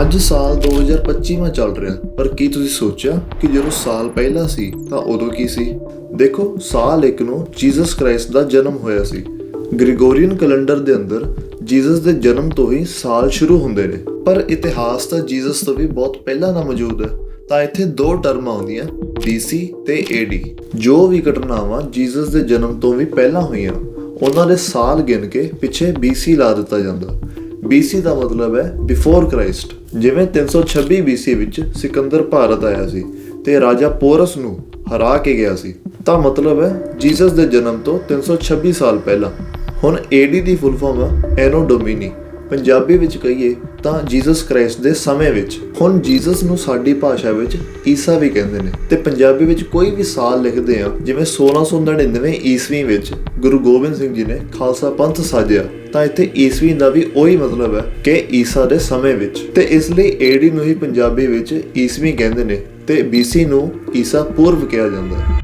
ਅੱਜ ਸਾਲ 2025ਵਾਂ ਚੱਲ ਰਿਹਾ। ਪਰ ਕੀ ਤੁਸੀਂ ਸੋਚਿਆ ਕਿ ਜਦੋਂ ਸਾਲ ਪਹਿਲਾਂ ਸੀ, ਤਾਂ ਉਦੋਂ ਕੀ ਸੀ? ਦੇਖੋ, ਸਾਲ ਇੱਕ ਨੂੰ ਜੀਸਸ ਕ੍ਰਾਈਸਟ ਦਾ ਜਨਮ ਹੋਇਆ ਸੀ। ਗ੍ਰਿਗੋਰੀਅਨ ਕੈਲੰਡਰ ਦੇ ਅੰਦਰ ਜੀਸਸ ਦੇ ਜਨਮ ਤੋਂ ਹੀ ਸਾਲ ਸ਼ੁਰੂ ਹੁੰਦੇ ਨੇ। ਪਰ ਇਤਿਹਾਸ ਤਾਂ ਜੀਸਸ ਤੋਂ ਵੀ ਬਹੁਤ ਪਹਿਲਾਂ ਦਾ ਮੌਜੂਦ ਹੈ। ਤਾਂ ਇੱਥੇ ਦੋ ਟਰਮ ਆਉਂਦੀਆਂ BC ਤੇ AD ਜੋ ਵੀ ਘਟਨਾਵਾਂ ਜੀਸਸ ਦੇ ਜਨਮ ਤੋਂ ਵੀ ਪਹਿਲਾਂ ਹੋਈਆਂ, ਉਹਨਾਂ ਦੇ ਸਾਲ ਗਿਣ ਕੇ ਪਿੱਛੇ BC ਲਾ ਦਿੱਤਾ ਜਾਂਦਾ। BC ਦਾ ਮਤਲਬ ਹੈ ਬਿਫੋਰ ਕ੍ਰਾਈਸਟ ਜਿਵੇਂ 326 BC ਵਿੱਚ ਸਿਕੰਦਰ ਭਾਰਤ ਆਇਆ ਸੀ ਤੇ ਰਾਜਾ ਪੋਰਸ ਨੂੰ ਹਰਾ ਕੇ ਗਿਆ ਸੀ। ਤਾਂ ਮਤਲਬ ਹੈ ਜੀਸਸ ਦੇ ਜਨਮ ਤੋਂ 326 ਸਾਲ ਪਹਿਲਾਂ। ਹੁਣ AD ਦੀ ਫੁੱਲ ਫਾਰਮ ਹੈ ਐਨੋ ਡੋਮਿਨੀ ਪੰਜਾਬੀ ਵਿੱਚ ਕਹੀਏ ਤਾਂ ਜੀਸਸ ਕ੍ਰਾਈਸਟ ਦੇ ਸਮੇਂ ਵਿੱਚ, ਹੁਣ ਜੀਸਸ ਨੂੰ ਸਾਡੀ ਭਾਸ਼ਾ ਵਿੱਚ ਈਸਾ ਵੀ ਕਹਿੰਦੇ ਨੇ। ਤੇ ਪੰਜਾਬੀ ਵਿੱਚ ਕੋਈ ਵੀ ਸਾਲ ਲਿਖਦੇ ਆ ਜਿਵੇਂ 1699 ਈਸਵੀ ਵਿੱਚ ਗੁਰੂ ਗੋਬਿੰਦ ਸਿੰਘ ਜੀ ਨੇ ਖਾਲਸਾ ਪੰਥ ਸਾਜਿਆ, ਤਾਂ ਇੱਥੇ ਈਸਵੀ ਦਾ ਵੀ ਉਹੀ ਮਤਲਬ ਹੈ ਕਿ ਈਸਾ ਦੇ ਸਮੇਂ ਵਿੱਚ। ਤੇ ਇਸ ਲਈ ਏਡੀ ਨੂੰ ਹੀ ਪੰਜਾਬੀ ਵਿੱਚ ਈਸਵੀ ਕਹਿੰਦੇ ਨੇ ਤੇ BC ਨੂੰ ਈਸਾ ਪੂਰਵ ਕਿਹਾ ਜਾਂਦਾ ਹੈ।